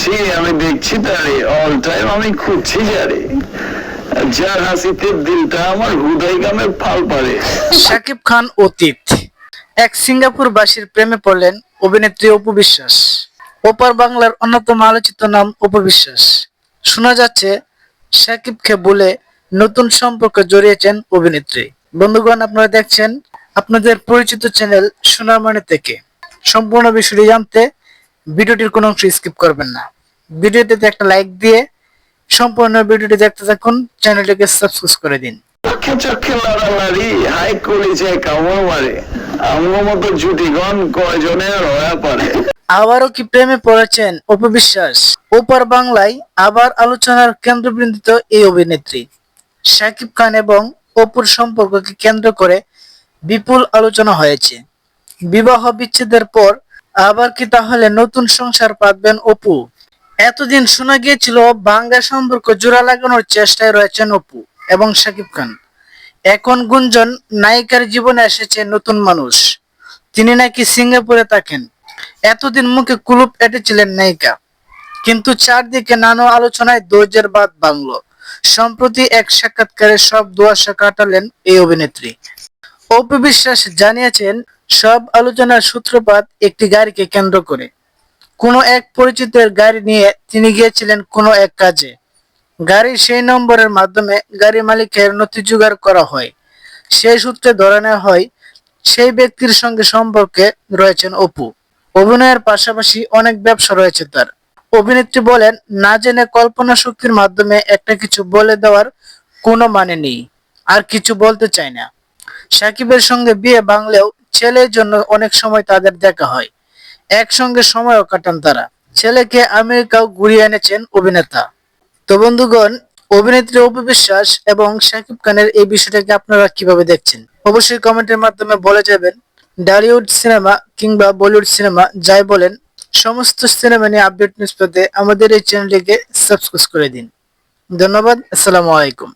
দেখছি, আমি দেখছি তারে অল টাইম আমি খুঁজছি যারে। যার হাসিতে দিলটা আমার গামে ফাল পারে শাকিব খান অতীত। এক সিঙ্গাপুরবাসীর প্রেমে পড়লেন অভিনেত্রী অপু বিশ্বাস। ওপার বাংলার অন্যতম আলোচিত নাম অপু বিশ্বাস। শোনা যাচ্ছে, শাকিবকে বলে নতুন সম্পর্কে জড়িয়েছেন অভিনেত্রী। বন্ধুগণ, আপনারা দেখছেন আপনাদের পরিচিত চ্যানেল সোনারমানি থেকে। সম্পূর্ণ বিষয়টি জানতে ভিডিওটির কোনো অংশ স্কিপ করবেন না। ভিডিওটিতে একটা লাইক দিয়ে সম্পূর্ণ ভিডিওটি দেখতে থাকুন, চ্যানেলটিকে সাবস্ক্রাইব করে দিন। আবারও কি প্রেমে পড়েছেন? ওপার বাংলায় আবার আলোচনার কেন্দ্রবিন্দুত এই অভিনেত্রী। শাকিব খান এবং অপুর সম্পর্ককে কেন্দ্র করে বিপুল আলোচনা হয়েছে। বিবাহ বিচ্ছেদের পর আবার কি তাহলে নতুন সংসার পাতবেন অপু? এতদিন শোনা গিয়েছিল বাংলা সম্পর্ক জোড়া লাগানোর চেষ্টায় রয়েছেন অপু এবং শাকিব খান। এখন গুঞ্জন, নায়িকার জীবনে এসেছে নতুন মানুষ। তিনি নাকি সিঙ্গাপুরে থাকেন। এতদিন মুখে কুলুপ এঁটেছিলেন নায়িকা। কিন্তু চারদিকে নানা আলোচনায় ধৈর্যের বাদ বাংলো। সম্প্রতি এক সাক্ষাৎকারে সব দুয়াশা কাটালেন এই অভিনেত্রী। অপু বিশ্বাস জানিয়েছেন, সব আলোচনার সূত্রপাত একটি গাড়িকে কেন্দ্র করে। কোনো এক পরিচিতের গাড়ি নিয়ে তিনি গিয়েছিলেন কোনো এক কাজে। গাড়ির সেই নম্বরের মাধ্যমে গাড়ি মালিকের নথি জোগাড় করা হয়। সেই সূত্রে ধরে নেওয়া হয়, সেই ব্যক্তির সঙ্গে সম্পর্কে রয়েছেন অপু। অভিনয়ের পাশাপাশি অনেক ব্যবসা রয়েছে তার। অভিনেত্রী বলেন, না জেনে কল্পনা শক্তির মাধ্যমে একটা কিছু বলে দেওয়ার কোনো মানে নেই। আর কিছু বলতে চাই না। সাকিবের সঙ্গে বিয়ে ভাঙলেও ছেলের জন্য অনেক সময় তাদের দেখা হয়। একসঙ্গে সময়ও কাটান তারা। ছেলেকে আমেরিকাও ঘুরিয়ে এনেছেন অভিনেতা। তো বন্ধুগণ, অভিনেত্রী অপু বিশ্বাস এবং শাকিব খানের এই বিষয়টাকে আপনারা কীভাবে দেখছেন? অবশ্যই কমেন্টের মাধ্যমে বলে যাবেন, ডালিউড সিনেমা কিংবা বলিউড সিনেমা যাই বলেন, সমস্ত সিনেমা নিয়ে আপডেট নিউজ পেতে আমাদের এই চ্যানেলটিকে সাবস্ক্রাইব করে দিন। ধন্যবাদ, আসসালামু আলাইকুম।